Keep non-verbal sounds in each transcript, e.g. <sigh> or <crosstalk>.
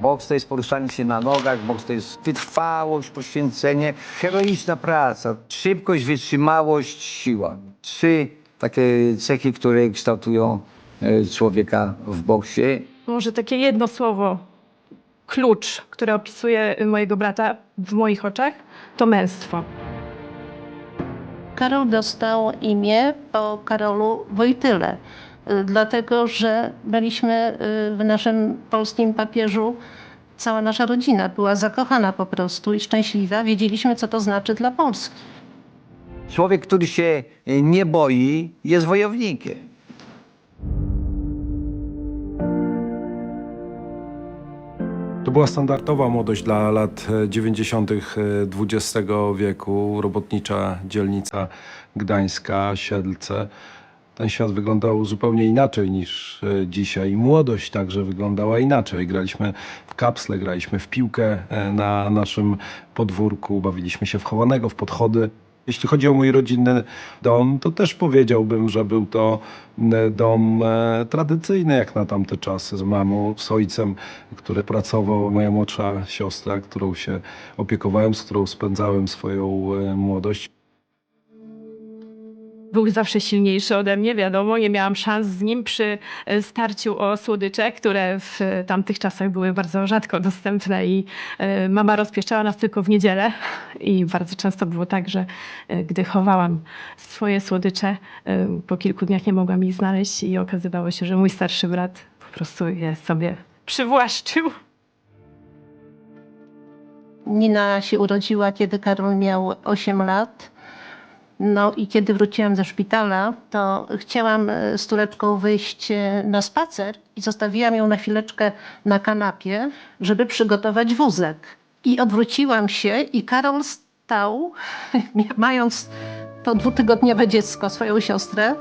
Boks to jest poruszanie się na nogach, boks to jest wytrwałość, poświęcenie, heroiczna praca, szybkość, wytrzymałość, siła. Trzy takie cechy, które kształtują e, człowieka w boksie. Może takie jedno słowo, klucz, które opisuje mojego brata w moich oczach, to męstwo. Karol dostał imię po Karolu Wojtyle, dlatego że byliśmy y, w naszym polskim papieżu, cała nasza rodzina była zakochana po prostu i szczęśliwa. Wiedzieliśmy, co to znaczy dla Polski. Człowiek, który się e, nie boi, jest wojownikiem. To była standardowa młodość dla lat e, 90. XX wieku, robotnicza dzielnica gdańska, Siedlce. Ten świat wyglądał zupełnie inaczej niż e, dzisiaj. Młodość także wyglądała inaczej. Graliśmy w kapsle, graliśmy w piłkę e, na naszym podwórku, bawiliśmy się w chowanego, w podchody. Jeśli chodzi o mój rodzinny dom, to też powiedziałbym, że był to dom e, tradycyjny jak na tamte czasy, z mamą, z ojcem, który pracował, moja młodsza siostra, którą się opiekowałem, z którą spędzałem swoją młodość. Był zawsze silniejszy ode mnie, wiadomo, nie miałam szans z nim przy e, starciu o słodycze, które w e, tamtych czasach były bardzo rzadko dostępne i e, mama rozpieszczała nas tylko w niedzielę i bardzo często było tak, że gdy chowałam swoje słodycze, po kilku dniach nie mogłam ich znaleźć i okazywało się, że mój starszy brat po prostu je sobie przywłaszczył. Nina się urodziła, kiedy Karol miał 8 lat. No i kiedy wróciłam ze szpitala, to chciałam e, z Tureczką wyjść e, na spacer i zostawiłam ją na chwileczkę na kanapie, żeby przygotować wózek. I odwróciłam się i Karol stał, <laughs> mając to dwutygodniowe dziecko, swoją siostrę,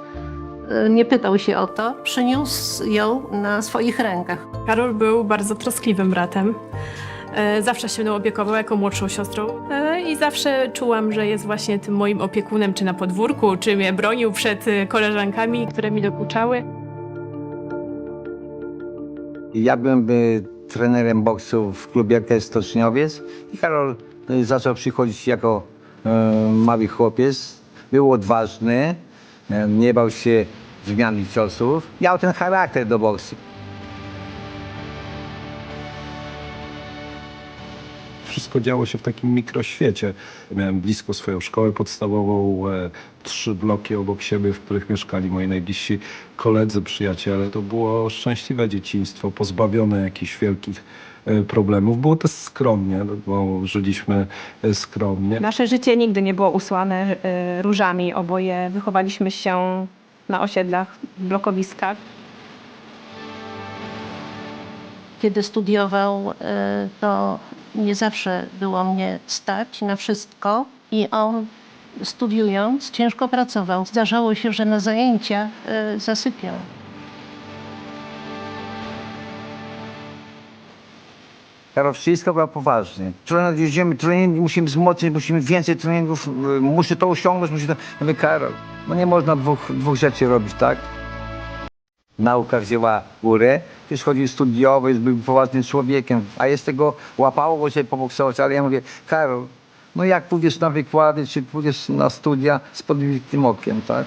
e, nie pytał się o to, przyniósł ją na swoich rękach. Karol był bardzo troskliwym bratem. Zawsze się mną opiekował jako młodszą siostrą i zawsze czułam, że jest właśnie tym moim opiekunem, czy na podwórku, czy mnie bronił przed e, koleżankami, które mi dokuczały. Ja byłem y, trenerem boksu w klubie RKS Stoczniowiec i Karol y, zaczął przychodzić jako y, mały chłopiec. Był odważny, y, nie bał się zmiany ciosów. Miał ten charakter do boksu. Wszystko działo się w takim mikroświecie. Miałem blisko swoją szkołę podstawową, e, trzy bloki obok siebie, w których mieszkali moi najbliżsi koledzy, przyjaciele. To było szczęśliwe dzieciństwo, pozbawione jakichś wielkich e, problemów. Było też skromnie, no, bo żyliśmy e, skromnie. Nasze życie nigdy nie było usłane różami. Oboje wychowaliśmy się na osiedlach, blokowiskach. Kiedy studiował, y, to nie zawsze było mnie stać na wszystko i on studiując ciężko pracował. Zdarzało się, że na zajęcia y, zasypiał. Karol wszystko brał poważnie. Trener, jedziemy trening, musimy wzmocnić, musimy więcej treningów, y, muszę to osiągnąć, muszę to... Ja mówię, Karol, no nie można dwóch, dwóch rzeczy robić, tak? Nauka wzięła górę, już chodził studiowy, był poważnym człowiekiem, a jest tego łapało, bo się poboksować, ale ja mówię, Karol, no jak pójdziesz na wykłady, czy pójdziesz na studia z podbitym okiem, tak?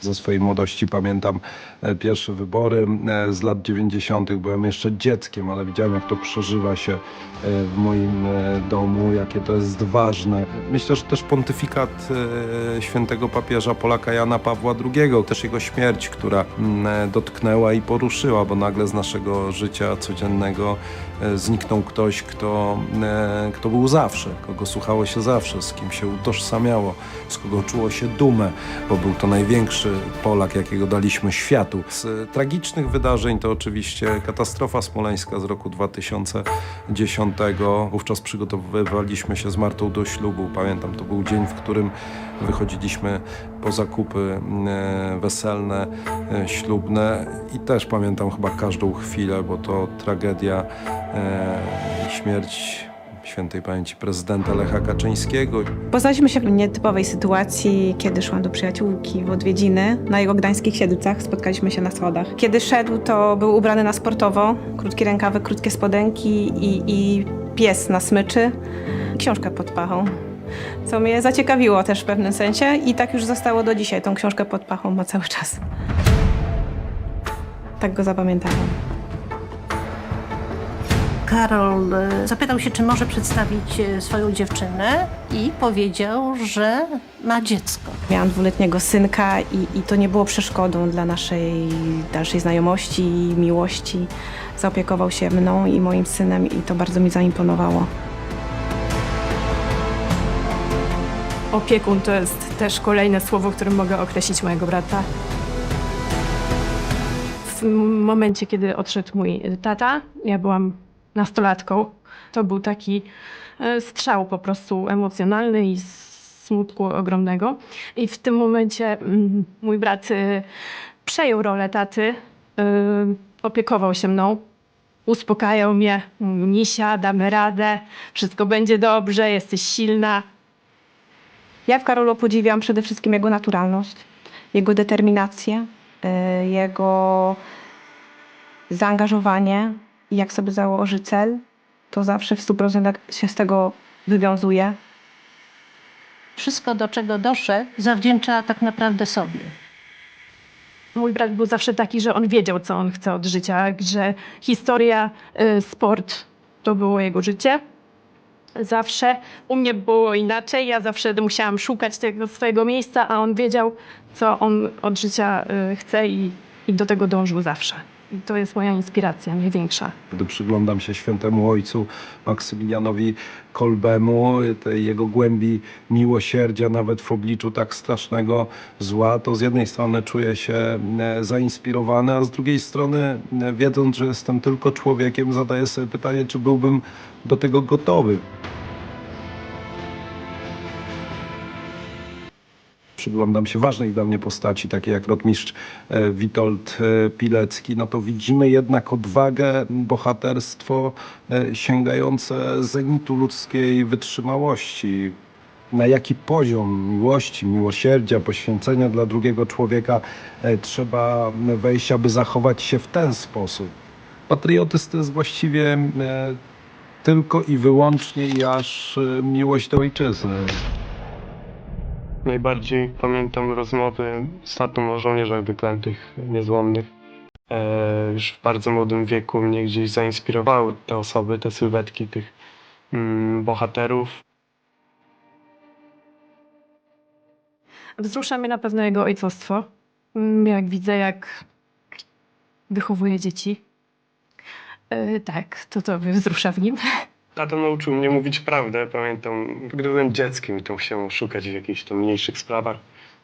Ze swojej młodości pamiętam e, pierwsze wybory e, z lat 90. Byłem jeszcze dzieckiem, ale widziałem, jak to przeżywa się e, w moim domu, jakie to jest ważne. Myślę, że też pontyfikat świętego papieża Polaka Jana Pawła II, też jego śmierć, która mm, dotknęła i poruszyła, bo nagle z naszego życia codziennego zniknął ktoś, kto, kto był zawsze, kogo słuchało się zawsze, z kim się utożsamiało, z kogo czuło się dumę, bo był to największy Polak, jakiego daliśmy światu. Z tragicznych wydarzeń to oczywiście katastrofa smoleńska z roku 2010. Wówczas przygotowywaliśmy się z Martą do ślubu. Pamiętam, to był dzień, w którym wychodziliśmy po zakupy e, weselne, e, ślubne i też pamiętam chyba każdą chwilę, bo to tragedia, e, śmierć świętej pamięci prezydenta Lecha Kaczyńskiego. Poznaliśmy się w nietypowej sytuacji, kiedy szłam do przyjaciółki w odwiedziny na jego gdańskich siedlcach. Spotkaliśmy się na schodach. Kiedy szedł, to był ubrany na sportowo, krótkie rękawy, krótkie spodenki i, i pies na smyczy, książkę pod pachą. Co mnie zaciekawiło też w pewnym sensie i tak już zostało do dzisiaj. Tą książkę pod pachą ma cały czas. Tak go zapamiętałam. Karol e, zapytał się, czy może przedstawić e, swoją dziewczynę i powiedział, że ma dziecko. Miałam dwuletniego synka i, i to nie było przeszkodą dla naszej dalszej znajomości i miłości. Zaopiekował się mną i moim synem i to bardzo mi zaimponowało. Opiekun to jest też kolejne słowo, którym mogę określić mojego brata. W momencie, kiedy odszedł mój tata, ja byłam nastolatką, to był taki e, strzał po prostu emocjonalny i smutku ogromnego. I w tym momencie mm, mój brat e, przejął rolę taty, e, opiekował się mną, uspokajał mnie, mówił, Misia, damy radę, wszystko będzie dobrze, jesteś silna. Ja w Karolu podziwiam przede wszystkim jego naturalność, jego determinację, jego zaangażowanie i jak sobie założy cel, to zawsze w 100% się z tego wywiązuje. Wszystko, do czego doszedł, zawdzięcza tak naprawdę sobie. Mój brat był zawsze taki, że on wiedział, co on chce od życia, że historia, y, sport to było jego życie. Zawsze u mnie było inaczej. Ja zawsze musiałam szukać tego swojego miejsca, a on wiedział, co on od życia y, chce i, i do tego dążył zawsze. I to jest moja inspiracja największa. Gdy przyglądam się świętemu ojcu Maksymilianowi Kolbemu, tej jego głębi miłosierdzia, nawet w obliczu tak strasznego zła, to z jednej strony czuję się e, zainspirowany, a z drugiej strony, e, wiedząc, że jestem tylko człowiekiem, zadaję sobie pytanie, czy byłbym do tego gotowy. Przyglądam się ważnej dla mnie postaci, takiej jak rotmistrz e, Witold e, Pilecki, no to widzimy jednak odwagę, bohaterstwo e, sięgające zenitu ludzkiej wytrzymałości. Na jaki poziom miłości, miłosierdzia, poświęcenia dla drugiego człowieka trzeba wejść, aby zachować się w ten sposób. Patriotyzm to jest właściwie tylko i wyłącznie i aż miłość do ojczyzny. Najbardziej pamiętam rozmowy z tatą o żołnierzach wyklętych, niezłomnych. E, już w bardzo młodym wieku mnie gdzieś zainspirowały te osoby, te sylwetki tych mm, bohaterów. Wzrusza mnie na pewno jego ojcostwo. Mm, Jak widzę, jak wychowuje dzieci. Y, tak, to to wzrusza w nim. Tata nauczył mnie mówić prawdę. Pamiętam, gdy byłem dzieckiem i to musiałem szukać w jakichś tam mniejszych sprawach.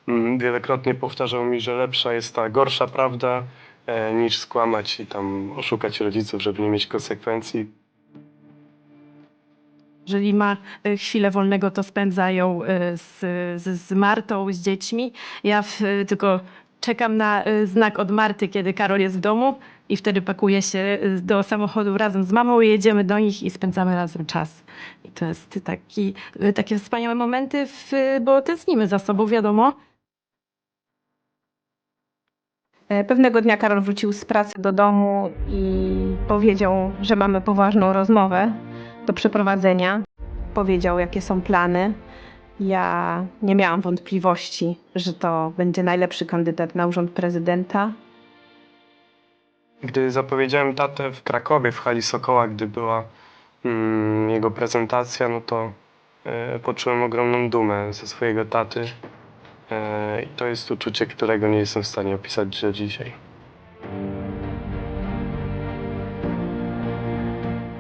Mm, Wielokrotnie powtarzał mi, że lepsza jest ta gorsza prawda, e, niż skłamać i tam oszukać rodziców, żeby nie mieć konsekwencji. Jeżeli ma y, chwilę wolnego, to spędza ją y, z, z, z Martą, z dziećmi. Ja w, tylko czekam na znak od Marty, kiedy Karol jest w domu i wtedy pakuję się y, do samochodu razem z mamą jedziemy do nich i spędzamy razem czas. I to jest taki, y, takie wspaniałe momenty, w, bo tęsknimy za sobą, wiadomo. E, Pewnego dnia Karol wrócił z pracy do domu i powiedział, że mamy poważną rozmowę do przeprowadzenia. Powiedział, jakie są plany. Ja nie miałam wątpliwości, że to będzie najlepszy kandydat na urząd prezydenta. Gdy zapowiedziałem tatę w Krakowie, w hali Sokoła, gdy była mm, jego prezentacja, no to e, poczułem ogromną dumę ze swojego taty. E, I to jest uczucie, którego nie jestem w stanie opisać do dzisiaj.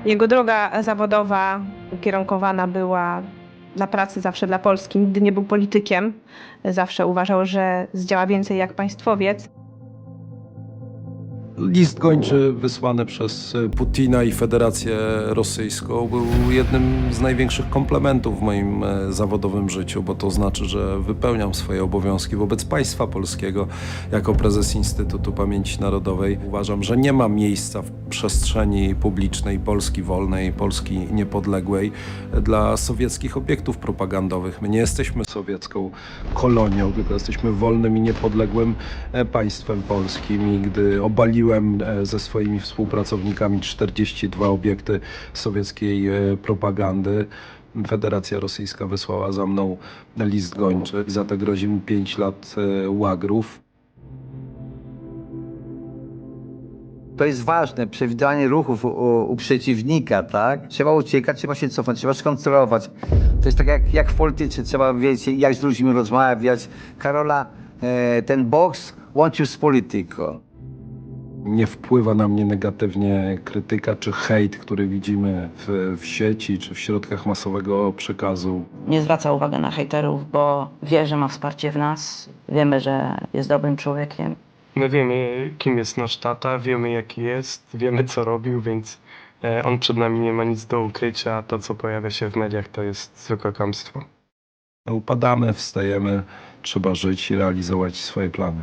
Jego droga zawodowa ukierunkowana była na pracy zawsze dla Polski. Nigdy nie był politykiem. Zawsze uważał, że zdziała więcej jak państwowiec. List gończy wysłany przez e, Putina i Federację Rosyjską był jednym z największych komplementów w moim e, zawodowym życiu, bo to znaczy, że wypełniam swoje obowiązki wobec państwa polskiego jako prezes Instytutu Pamięci Narodowej. Uważam, że nie ma miejsca w przestrzeni publicznej Polski wolnej, Polski niepodległej dla sowieckich obiektów propagandowych. My nie jesteśmy sowiecką kolonią, tylko jesteśmy wolnym i niepodległym e, państwem polskim i gdy obaliłem e, ze swoimi współpracownikami 42 obiekty sowieckiej e, propagandy, Federacja Rosyjska wysłała za mną list gończy. Za to grozi mi 5 lat e, łagrów. To jest ważne, przewidywanie ruchów u, u, przeciwnika, tak? Trzeba uciekać, trzeba się cofać, trzeba skontrolować. To jest tak jak, jak w polityce, trzeba wiedzieć, jak z ludźmi rozmawiać. Karola, ten boks łączył z polityką. Nie wpływa na mnie negatywnie krytyka czy hejt, który widzimy w, w sieci czy w środkach masowego przekazu. nie zwraca uwagi na hejterów, bo wie, że ma wsparcie w nas. Wiemy, że jest dobrym człowiekiem. My wiemy, kim jest nasz tata, wiemy jaki jest, wiemy co robił, więc e, on przed nami nie ma nic do ukrycia. To, co pojawia się w mediach, to jest zwykłe kłamstwo. Upadamy, wstajemy, trzeba żyć i realizować swoje plany.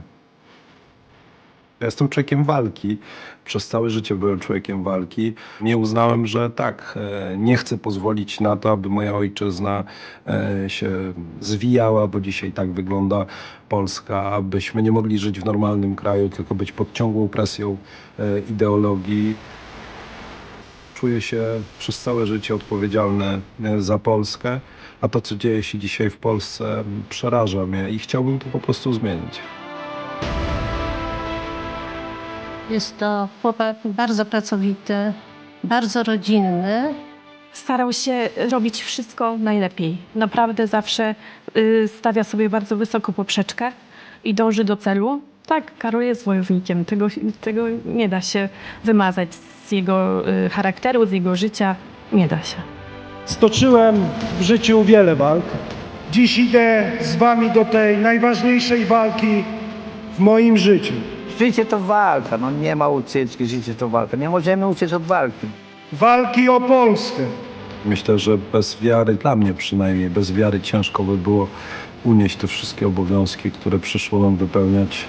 Ja jestem człowiekiem walki. Przez całe życie byłem człowiekiem walki. Nie uznałem, że tak, e, nie chcę pozwolić na to, aby moja ojczyzna e, się zwijała, bo dzisiaj tak wygląda Polska, abyśmy nie mogli żyć w normalnym kraju, tylko być pod ciągłą presją e, ideologii. Czuję się przez całe życie odpowiedzialny za Polskę, a to, co dzieje się dzisiaj w Polsce, przeraża mnie i chciałbym to po prostu zmienić. Jest to chłopak bardzo pracowity, bardzo rodzinny. Starał się robić wszystko najlepiej. Naprawdę zawsze y, stawia sobie bardzo wysoko poprzeczkę i dąży do celu. Tak, Karol jest wojownikiem. Tego, tego nie da się wymazać z jego y, charakteru, z jego życia. Nie da się. Stoczyłem w życiu wiele walk. Dziś idę z wami do tej najważniejszej walki w moim życiu. Życie to walka, no nie ma ucieczki, życie to walka. Nie możemy uciec od walki. Walki o Polskę. Myślę, że bez wiary, dla mnie przynajmniej, bez wiary ciężko by było unieść te wszystkie obowiązki, które przyszło nam wypełniać